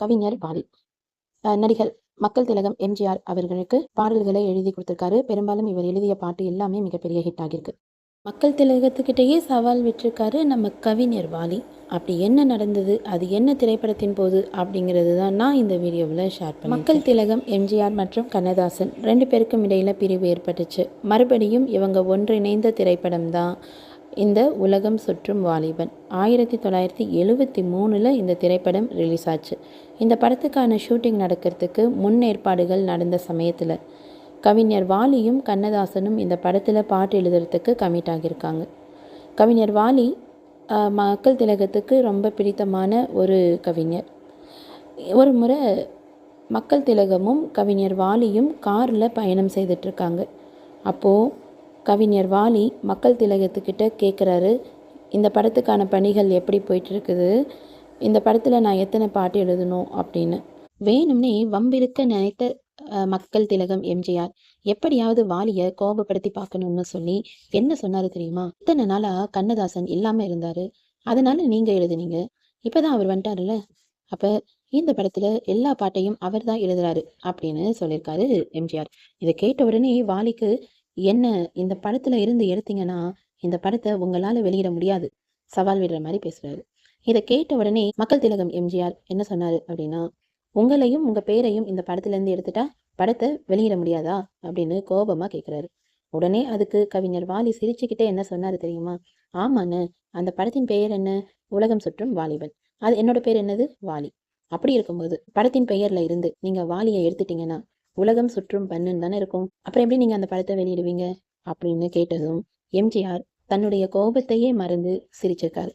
கவிஞர் பாலி. நடிகர் மக்கள் திலகம் எம்ஜிஆர் அவர்களுக்கு பாடல்களை எழுதி கொடுத்துருக்காரு. பெரும்பாலும் இவர் எழுதிய பாட்டு எல்லாமே மிகப்பெரிய ஹிட் ஆகியிருக்கு. மக்கள் திலகத்துக்கிட்டேயே சவால் விட்டிருக்காரு நம்ம கவிஞர் வாலி அப்படி என்ன நடந்தது? அது என்ன திரைப்படத்தின் போது? அப்படிங்கிறது தான் நான் இந்த வீடியோவில் ஷேர் பண்ணேன் மக்கள் திலகம் எம்ஜிஆர் மற்றும் கண்ணதாசன் ரெண்டு பேருக்கும் இடையில் பிரிவு ஏற்பட்டுச்சு. மறுபடியும் இவங்க ஒன்றிணைந்த திரைப்படம் தான் இந்த உலகம் சுற்றும் வாலிபன். ஆயிரத்தி தொள்ளாயிரத்தி எழுவத்தி மூணில் இந்த திரைப்படம் ரிலீஸ் ஆச்சு. இந்த படத்துக்கான ஷூட்டிங் நடக்கிறதுக்கு முன் ஏற்பாடுகள் நடந்த சமயத்தில். கவிஞர் வாலியும் கண்ணதாசனும் இந்த படத்தில் பாட்டு எழுதுறதுக்கு கமிட் ஆகியிருக்காங்க. கவிஞர் வாலி மக்கள் திலகத்துக்கு ரொம்ப பிடித்தமான ஒரு கவிஞர். ஒரு முறை மக்கள் திலகமும் கவிஞர் வாலியும் காரில் பயணம் செய்துட்ருக்காங்க அப்போது கவிஞர் வாலி மக்கள் திலகத்துக்கிட்ட கேட்குறாரு இந்த படத்துக்கான பணிகள் எப்படி போயிட்டுருக்குது? இந்த படத்தில் நான் எத்தனை பாட்டு எழுதணும்? அப்படின்னு. வேணும்னே வம்பிருக்க நினைத்த மக்கள் திலகம் எம்ஜிஆர் எப்படியாவது வாலியை கோபப்படுத்தி பார்க்கணும்னு சொல்லி என்ன சொன்னாரு தெரியுமா? இத்தனை நாளா கண்ணதாசன் இல்லாம இருந்தாரு. அதனால நீங்க எழுதுனீங்க. இப்பதான் அவர் வந்துட்டாருல்ல. அப்ப இந்த படத்துல எல்லா பாட்டையும் அவர் தான் எழுதுறாரு அப்படின்னு சொல்லியிருக்காரு எம்ஜிஆர். இதை கேட்ட உடனே வாலிக்கு என்ன இந்த படத்துல இருந்து எடுத்தீங்கன்னா இந்த படத்தை உங்களால வெளியிட முடியாது. சவால் விடுற மாதிரி பேசுறாரு. இதை கேட்ட உடனே மக்கள் திலகம் எம்ஜிஆர் என்ன சொன்னாரு அப்படின்னா உங்களையும் உங்க பேரையும் இந்த படத்துல இருந்து எடுத்துட்டா படத்தை வெளியிட முடியாதா? அப்படின்னு கோபமா கேட்கிறாரு உடனே அதுக்கு கவிஞர் வாலி சிரிச்சுக்கிட்டே என்ன சொன்னாரு தெரியுமா? ஆமாண்ணே அந்த படத்தின் பெயர் என்ன? உலகம் சுற்றும் வாலிபன். அது என்னோட பேர் என்னது? வாலி. அப்படி இருக்கும்போது படத்தின் பெயர்ல இருந்து நீங்க வாலியை எடுத்துட்டீங்கன்னா உலகம் சுற்றும் பண்ணுன்னு தானே இருக்கும். அப்புறம் எப்படி நீங்க அந்த படத்தை வெளியிடுவீங்க? அப்படின்னு கேட்டதும் எம்ஜிஆர் தன்னுடைய கோபத்தையே மறந்து சிரிச்சிருக்காரு.